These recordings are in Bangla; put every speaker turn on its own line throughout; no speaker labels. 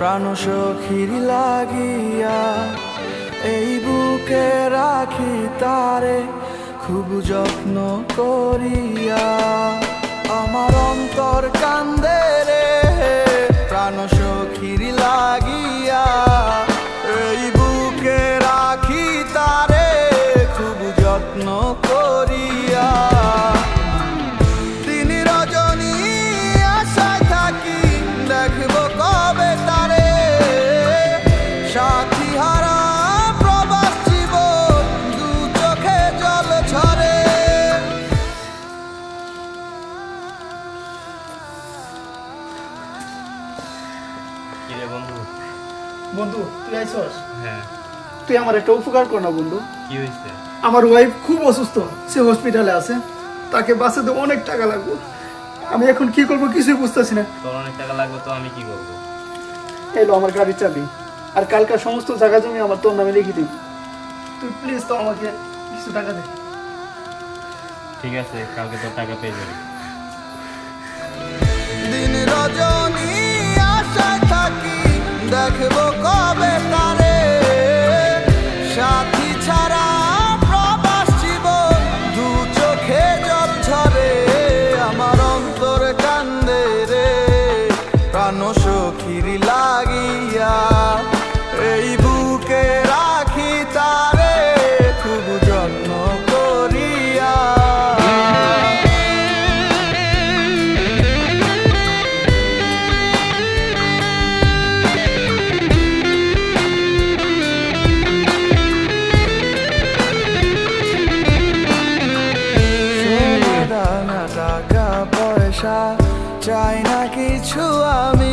প্রাণ সখীর লাগিয়া এই বুকে রাখি তারে খুব যত্ন করিয়া। আমার অন্তর কান্দে রে, প্রাণ
কিরে বন্ধু।
বন্ধু তুই আইসস
হ্যাঁ।
তুই আমার একটা উপকার কর না বন্ধু।
কি হয়েছে
আমার ওয়াইফ খুব অসুস্থ সে হসপিটালে আছে। তাকে বাঁচাতে অনেক টাকা লাগবে। আমি এখন কি করব কিছুই বুঝতেছি না।
তোর অনেক টাকা লাগবে তো আমি কি করব?
আমার গাড়ির চাবি। আর কালকার সমস্ত জায়গা জমি আমার তোর নামে লিখে দিবি। তুই প্লিজ তো আমাকে কিছু টাকা দে।
ঠিক আছে কালকে তোর টাকা পেয়ে যাবি।
সাথী ছাড়া পয়সা চাই না কিছু আমি।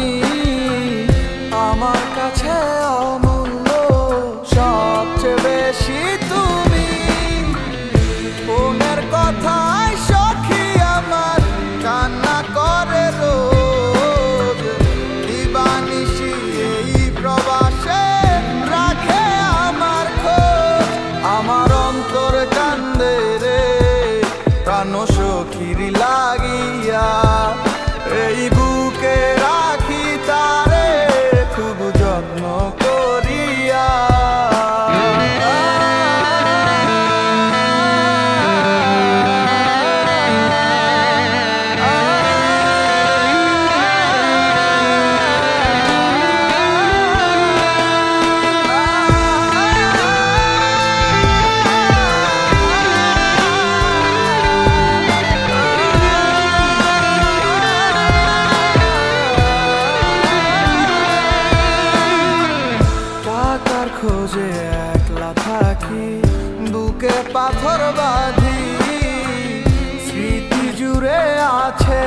প্রাণ সখীর লাগিয়া এই বুকে রাখি তারে খুব যত্ন খোঁজে একলা থাকি বুকে পাথর বাঁধি স্মৃতি জুড়ে আছে